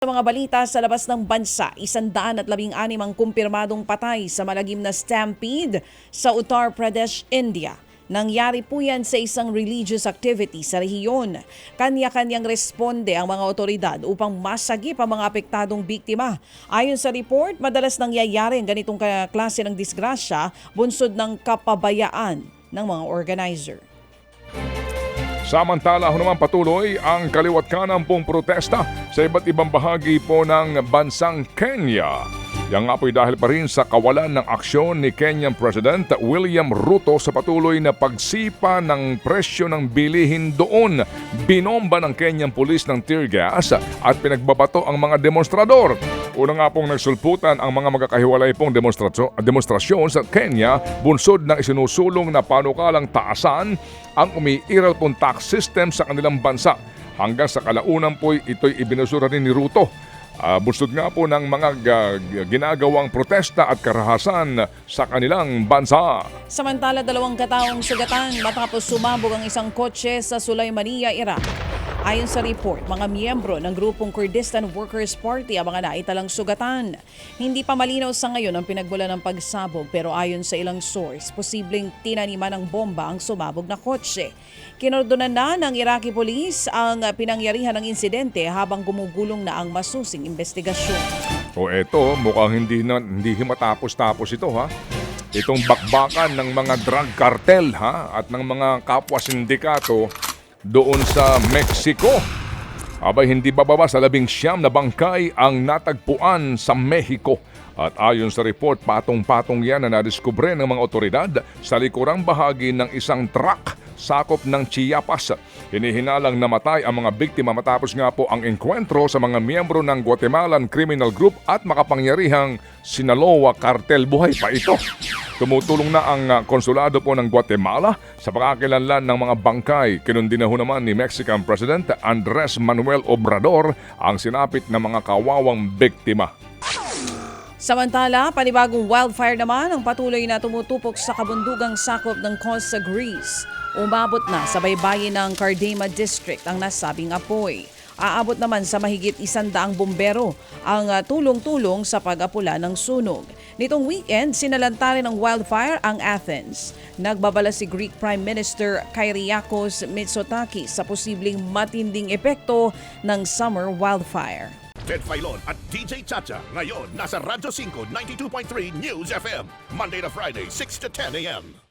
Sa mga balita sa labas ng bansa, isandaan at labing anim ang kumpirmadong patay sa malagim na stampede sa Uttar Pradesh, India. Nangyari po yan sa isang religious activity sa rehiyon. Kanya-kanyang responde ang mga otoridad upang masagip ang mga apektadong biktima. Ayon sa report, madalas nangyayari ang ganitong klase ng disgrasya bunsod ng kapabayaan ng mga organizer. Samantala, ho naman patuloy ang kaliwat kanan pong protesta sa iba't ibang bahagi po ng bansang Kenya. Yan nga po'y dahil pa rin sa kawalan ng aksyon ni Kenyan President William Ruto sa patuloy na pagsipa ng presyo ng bilihin doon. Binomba ng Kenyan Police ng tear gas at pinagbabato ang mga demonstrador. Una nga pong nagsulputan ang mga magkakahiwalay pong demonstrasyon, sa Kenya bunsod ng isinusulong na panukalang taasan ang umiiral pong tax system sa kanilang bansa. Hanggang sa kalaunan po ito'y ibinusura rin ni Ruto. Uh, bunsod nga po ng mga ga- ga- ginagawang protesta at karahasan sa kanilang bansa. Samantala, dalawang kataong sugatan matapos sumabog ang isang kotse sa Sulaymania, Iraq. Ayon sa report, mga miyembro ng grupong Kurdistan Workers Party ang mga naitalang sugatan. Hindi pa malinaw sa ngayon ang pinagmula ng pagsabog pero ayon sa ilang source, posibleng tinaniman ng bomba ang sumabog na kotse. Kinordonan na ng Iraqi Police ang pinangyarihan ng insidente habang gumugulong na ang masusing investigasyon. O eto, mukhang hindi, na, hindi matapos-tapos ito ha. Itong bakbakan ng mga drug cartel ha at ng mga kapwa sindikato doon sa Mexico. Abay hindi bababa sa labing siyam na bangkay ang natagpuan sa Mexico. At ayon sa report, patong-patong yan na nadiskubre ng mga otoridad sa likurang bahagi ng isang truck sakop ng Chiapas. Hinihinalang namatay ang mga biktima matapos nga po ang enkwentro sa mga miyembro ng Guatemalan Criminal Group at makapangyarihang Sinaloa Cartel. Buhay pa ito. Tumutulong na ang uh, konsulado po ng Guatemala sa pagkakilanlan ng mga bangkay. Kinundi na naman ni Mexican President Andres Manuel Obrador ang sinapit ng mga kawawang biktima. Samantala, panibagong wildfire naman ang patuloy na tumutupok sa kabundugang sakop ng Costa Greece. Umabot na sa baybayin ng Cardema District ang nasabing apoy. Aabot naman sa mahigit isandaang bombero ang ah, tulong-tulong sa pag-apula ng sunog. Nitong weekend, sinalanta rin ng wildfire ang Athens. Nagbabala si Greek Prime Minister Kyriakos Mitsotakis sa posibleng matinding epekto ng summer wildfire. Ted Filon at DJ Chacha. Ngayon, nasa Radyo 5, 92.3 News FM. Monday to Friday, 6 to 10 a.m.